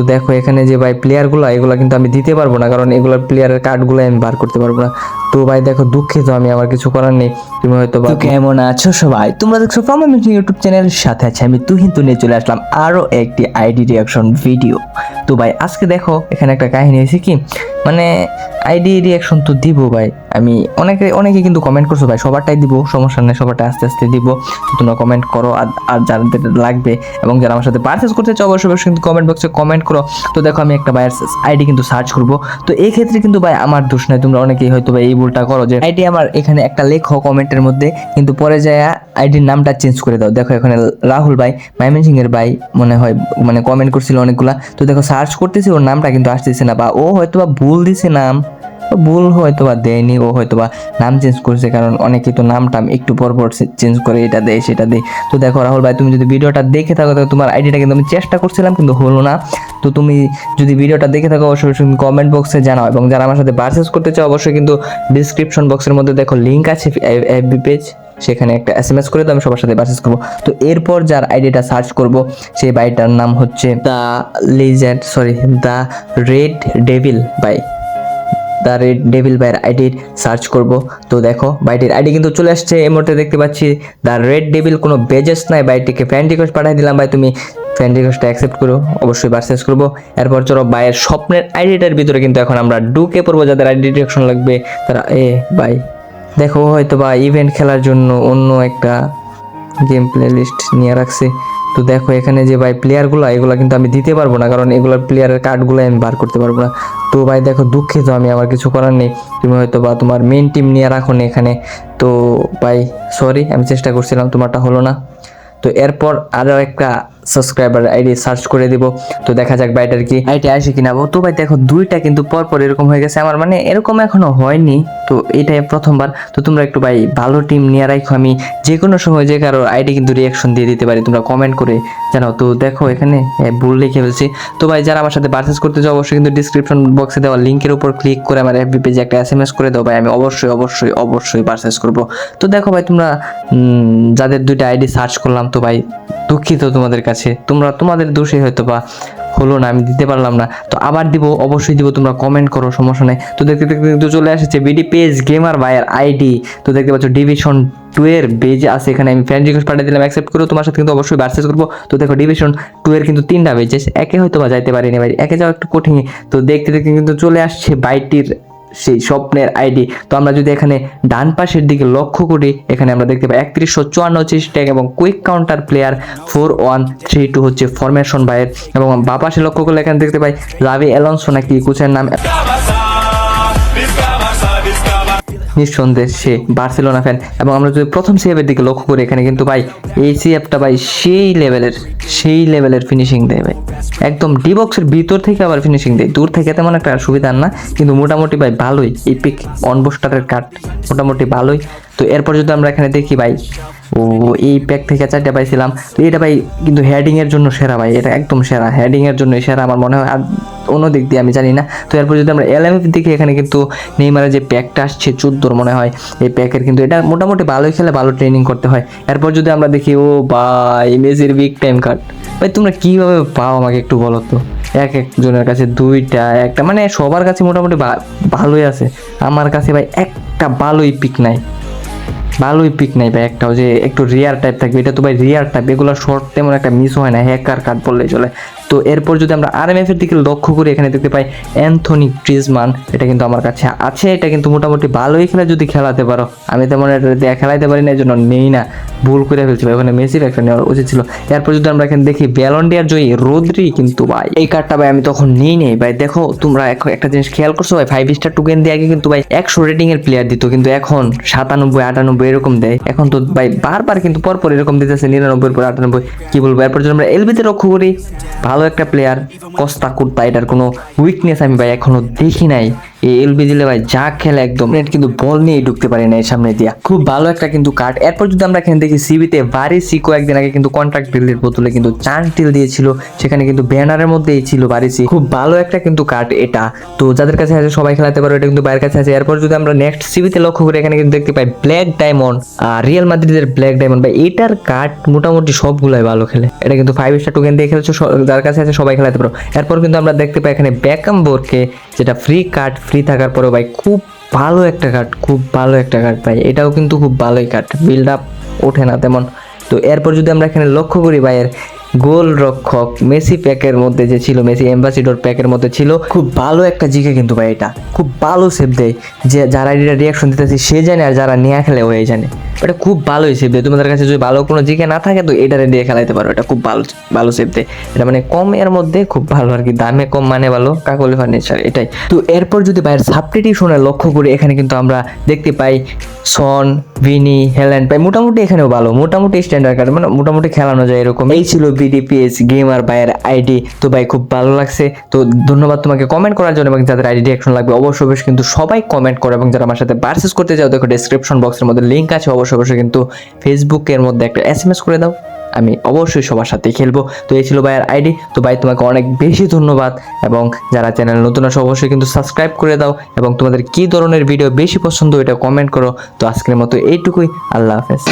তো দেখো এখানে যে ভাই প্লেয়ারগুলো এগুলো কিন্তু আমি দিতে পারব না, কারণ এগুলোর প্লেয়ারের কার্ডগুলো আমি বার করতে পারব না। তো ভাই দেখো দুঃখিত, আমি আমার কিছু করার নেই। তুমি হয়তো বা কেমন আছো সবাই? তোমরা দেখছ ফ্রম ইউটিউব চ্যানেলের সাথে আছে আমি তুহিন। তুলে চলে আসলাম আরও একটি আইডি রিয়াকশন ভিডিও তো ভাই, আজকে দেখো, এখানে একটা কাহিনী হয়েছে কি? মানে আইডি রিয়াকশন তো দিব ভাই। আমি অনেকে অনেকে কিন্তু কমেন্ট করছ ভাই, সবারটাই দিব, সমস্যা নেই, সবারটা আস্তে আস্তে দিব। তো তোমরা কমেন্ট করো, আর যাদের লাগবে, এবং যারা আমার সাথে পারচেস করতে চাও, অবশ্যই অবশ্যই কিন্তু কমেন্ট বক্সে কমেন্ট করো। তো দেখো, আমি একটা ভাইয়ের আইডি কিন্তু সার্চ করব। তো এই ক্ষেত্রে কিন্তু ভাই আমার দোষ নাই, তোমরা অনেকেই হয়তো ভাই এই ভুলটা করো যে আইডি আমার এখানে একটা লেখো কমেন্টের মধ্যে, কিন্তু পরে যায় আইডির নামটা চেঞ্জ করে দাও। দেখো, এখানে রাহুল ভাই মাইমেন সিং এর ভাই মনে হয় মানে কমেন্ট করছিল অনেকগুলা। তো দেখো সার্চ করতেছি, ওর নামটা কিন্তু আসতেছে না, বা ও হয়তো বা ভুল দিছে নাম ভুল হয়তো বা দেয়নি, ও হয়তো বা নাম চেঞ্জ করেছে, কারণ অনেকে তো নামটা একটু পর পর চেঞ্জ করে, এটা দেয়, সেটা দেয়। তো দেখো রাহুল ভাই, তুমি যদি ভিডিওটা দেখে থাকো, তাহলে তোমার আইডিটা কিন্তু আমি চেষ্টা করছিলাম, কিন্তু হলো না। তো তুমি যদি ভিডিওটা দেখে থাকো, অবশ্যই অবশ্যই কমেন্ট বক্সে জানাও, এবং যারা আমার সাথে পারচেস করতে চাও, অবশ্যই কিন্তু ডিসক্রিপশন বক্সের মধ্যে দেখো লিঙ্ক আছে এফবি পেজ সেখানে একটা এস এম এস করে তো আমি সবার সাথে পারচেস করব। তো এরপর যার আইডিটা সার্চ করব সেই বাইটার নাম হচ্ছে the legend sorry the red devil by the red devil বাইয়ের আইডির সার্চ করব। তো দেখো বাইটির আইডি কিন্তু চলে আসছে, এই মুহূর্তে দেখতে পাচ্ছি দ্য রেড ডেভিল কোনো বেজেস নাই বাইটিকে ফ্যান রিকোয়েস্ট পাঠিয়ে দিলাম। ভাই, তুমি ফ্যান রিকোয়েস্টটা অ্যাকসেপ্ট করো, অবশ্যই পারচেস করব। এরপর চলো বাইয়ের স্বপ্নের আইডিটার ভিতরে কিন্তু এখন আমরা ডুকে পড়ব, যাদের আইডি ডিরেকশন লাগবে, তারা এ বাই দেখো, হয়তো বা ইভেন্ট খেলার জন্য অন্য একটা গেম প্লে লিস্ট নিয়ে রাখছে। তো দেখো, এখানে যে ভাই প্লেয়ারগুলো এগুলো কিন্তু আমি দিতে পারব না, কারণ এগুলোর প্লেয়ারের কার্ডগুলো আমি বার করতে পারব না। তো ভাই দেখো, দুঃখিত, আমি আমার কিছু করার নেই। তুমি হয়তো বা তোমার মেন টিম নিয়ে রাখো না এখানে। তো ভাই সরি আমি চেষ্টা করছিলাম, তোমারটা হলো না। তো এরপর আরও একটা সাবস্ক্রাইবার আইডি সার্চ করে দিব। তো দেখা যাক বাইটার কি আইডি আসে কিনা। তো ভাই দেখো, দুইটা কিন্তু পর পর এরকম হয়ে গেছে। আমার মানে এরকম এখনও হয়নি। তো এটাই প্রথমবার। তো তোমরা একটু ভাই ভালো টিম নিয়ে রাখো আমি যে কোনো সময় যে কারোর আইডি কিন্তু রিয়াকশন দিয়ে দিতে পারি। তোমরা কমেন্ট করে জানাও। তো দেখো এখানে ভুল লিখে ফেলছি। তো ভাই যারা আমার সাথে পারচেস করতে চাও, অবশ্যই কিন্তু ডিসক্রিপশন বক্সে দেওয়া লিঙ্কের উপর ক্লিক করে আমার এফবি পেজে একটা এস এম এস করে দাও। ভাই, আমি অবশ্যই অবশ্যই অবশ্যই পারচেস করব। তো দেখো ভাই, তোমরা যাদের দুইটা আইডি সার্চ করলাম, তো ভাই দুঃখিত তোমাদের কাছে। তোমরা, তোমাদের দোষে হয়তো বা হলো না, আমি দিতে পারলাম না। তো আবার দিব, অবশ্যই দিব, তোমরা কমেন্ট করো, সমস্যা নেই। তো দেখতে দেখতে কিন্তু চলে এসেছে বিডি পেজ গেমার ভাইয়ের আইডি তো দেখতে পাচ্ছ ডিভিশন টু এর বেজ আছে এখানে। আমি ফ্রেন্ড রিকোয়েস্ট পাঠিয়ে দিলাম অ্যাকসেপ্ট করো, তোমার সাথে কিন্তু অবশ্যই বার্সেস করব। তো দেখো ডিভিশন টু এর কিন্তু তিনটা বেজেস একে হয়তো বা যাইতে পারিনি ভাই, একে যাওয়া একটু কঠিন তো দেখতে দেখতে কিন্তু চলে আসছে, বাইটির সেই স্বপ্নের আইডি। তো আমরা যদি এখানে ডান পাশের দিকে লক্ষ্য করি, এখানে আমরা দেখতে পাই একত্রিশশো চুয়ান্ন হচ্ছে স্ট্যাক এবং quick counter player four one three two হচ্ছে ফরমেশন বাইয়ের এবং বা পাশে লক্ষ্য করলে এখানে দেখতে পাই রাবি অ্যালনসো নাকি কোচের নাম নিঃসন্দেহ সে বার্সেলোনা ফ্যান এবং আমরা যদি প্রথম সিএফের দিকে লক্ষ্য করি, এখানে কিন্তু ভাই, এই সিএফটা ভাই সেই লেভেলের সেই লেভেলের ফিনিশিং দেয় ভাই। একদম ডি বক্সের ভিতর থেকে আবার ফিনিশিং দেয়। দূর থেকে তেমন একটা সুবিধা না, কিন্তু মোটামুটি ভাই ভালোই। এপিক অনবোস্টারের কাট মোটামুটি ভালোই। তো এরপর যদি আমরা এখানে দেখি ভাই, ও, এই প্যাক থেকে চারটে পাইছিলাম। তো এটা ভাই কিন্তু হেডিং এর জন্য সেরা ভাই, এটা একদম সেরা। হেডিং এর জন্য সেরা আমার মনে হয়, আর অন্য দিক দিয়ে আমি জানি না। তো এরপর যদি আমরা এলএমএফ দেখি, এখানে কিন্তু নেইমারের যে প্যাকটা আসছে চোদ্দোর মনে হয়, এই প্যাকের কিন্তু এটা মোটামুটি ভালোই খেলে, ভালো ট্রেনিং করতে হয়। এরপর যদি আমরা দেখি, ও ভাই মেসির বিগ টাইম কার্ড ভাই, তোমরা কীভাবে পাও আমাকে একটু বলো তো? এক একজনের কাছে দুইটা, একটা মানে সবার কাছে মোটামুটি ভালোই আছে। আমার কাছে ভাই একটা ভালোই পিক নাই। ভালোই পিক নাই ভাই একটাও যে একটু রিয়ার টাইপ থাকবে। এটা তো ভাই রিয়ার টাইপ এগুলো শর্ট তেমন একটা মিস হয় না হ্যাকার কাট বললেই চলে। তো এরপর যদি আমরা আর এর দিকে লক্ষ্য করি, এখানে দেখতে পাই অ্যান্থনি ট্রিজমান এটা কিন্তু আমার কাছে আছে, এটা কিন্তু মোটামুটি ভালোই খেলা যদি খেলাতে পারো। আমি তেমন এটা খেলাইতে পারি না এই জন্য নেই না। ভুল করে ফেলছি ভাই, ওখানে মেসির একটা নেওয়া উচিত ছিল। এরপর যদি আমরা এখানে দেখি ব্যালন্ডিয়ার জয়ী রোদ্রি কিন্তু ভাই, এই কার্ডটা ভাই আমি তখন নিই নেই। ভাই দেখো, তোমরা একটা জিনিস খেয়াল করছ ভাই ফাইভ স্টার টোকেন দিয়ে আগে কিন্তু ভাই একশো রেটিং এর প্লেয়ার দিত, কিন্তু এখন সাতানব্বই, আটানব্বই এরকম দেয়। এখন তো ভাই বারবার কিন্তু পরপর এরকম দিতেছে নিরানব্বই পর আটানব্বই। কি বলব? এরপর যদি আমরা এলবিতে লক্ষ্য করি, ভালো একটা প্লেয়ার কস্তা কুর্তা এটার কোনো উইকনেস আমি ভাই এখনও দেখি নাই। এই এলবি দিলে ভাই যা খেলে একদম নেট কিন্তু বল নিয়ে ঢুকতে পারে না এর সামনে দিয়া। খুব ভালো একটা কিন্তু কার্ড এরপর যদি আমরা এখানে দেখি সিবিতে বারিসি কয়েকদিন আগে কিন্তু কন্ট্রাক্ট বিলের বোতলে কিন্তু চান টিল দিয়েছিল। সেখানে কিন্তু ব্যানারের মধ্যেই ছিল বারিসি খুব ভালো একটা কিন্তু কার্ড এটা। তো যাদের কাছে আছে সবাই খেলাতে পারো, এটা কিন্তু বাইরের কাছে আছে। এরপর যদি আমরা নেক্সট সিবিতে লক্ষ্য করি, এখানে কিন্তু দেখতে পাই ব্ল্যাক ডায়মন্ড আর রিয়াল মাদ্রিদের ব্ল্যাক ডায়মন্ড ভাই, এটার কার্ড মোটামুটি সবগুলাই ভালো খেলে। এটা কিন্তু ফাইভ স্টার টোকেন দিয়ে খেলছো যার কাছে আছে সবাই খেলাতে পারো। এরপর কিন্তু আমরা দেখতে পাই এখানে ব্যাকাম বোর্ডকে যেটা ফ্রি কার্ড ফ্রি থাকার পরেও ভাই খুব ভালো একটা কার্ড খুব ভালো একটা কার্ড ভাই। এটাও কিন্তু খুব ভালোই কার্ড বিল্ড আপ ওঠে না তেমন। তো এরপর যদি আমরা এখানে লক্ষ্য করি ভাইয়ের গোল রক্ষক মেসি প্যাকের মধ্যে যে ছিল, মেসি অ্যাম্বাসিডর প্যাকের মধ্যে ছিল, খুব ভালো একটা জিকে কিন্তু ভাই এটা। খুব ভালো সেভ দেয়। যে যারা এটা রিয়াকশন দিতেছে, সে জানে আর যারা নেয়া খেলে ওই জানে। এটা খুব ভালোই সেভ দেয়। তোমাদের কাছে যদি ভালো কোনো জিকে না থাকে, তো এটা দিয়ে খেলাইতে পারো। এটা খুব ভালো ভালো সেভ দেয়। এটা মানে কম এর মধ্যে খুব ভালো আর কি। দামে কম মানে ভালো, কাকলি ফার্নিচার এটাই। তো এরপর যদি বাইরের সাবস্টিটিউশনে লক্ষ্য করি, এখানে কিন্তু আমরা দেখতে পাই সন ভিনি হেলেন পাই মোটামুটি এখানেও ভালো। মোটামুটি স্ট্যান্ডার্ড কার্ড মানে মোটামুটি খেলানো যায় এরকম। এই ছিল বিডিপিএস গেমার বাইয়ের আইডি তো ভাই খুব ভালো লাগছে। তো ধন্যবাদ তোমাকে কমেন্ট করার জন্য এবং যাদের আইডি রিয়াকশন লাগবে, অবশ্যই অবশ্যই কিন্তু সবাই কমেন্ট করো এবং যারা আমার সাথে পার্সেস করতে চাও, দেখো ডেসক্রিপশন বক্সের মধ্যে লিঙ্ক আছে, অবশ্যই অবশ্যই কিন্তু ফেসবুকের মধ্যে একটা এস এম এস করে দাও। আমি অবশ্যই সবার সাথে খেলব। তো এই ছিল ভাইয়ের আইডি তো ভাই, তোমাকে অনেক বেশি ধন্যবাদ। এবং যারা চ্যানেল নতুন আসো অবশ্যই কিন্তু সাবস্ক্রাইব করে দাও। এবং তোমাদের কি ধরনের ভিডিও বেশি পছন্দ, এটা কমেন্ট করো। তো আজকের মতো এইটুকুই। আল্লাহ হাফেজ।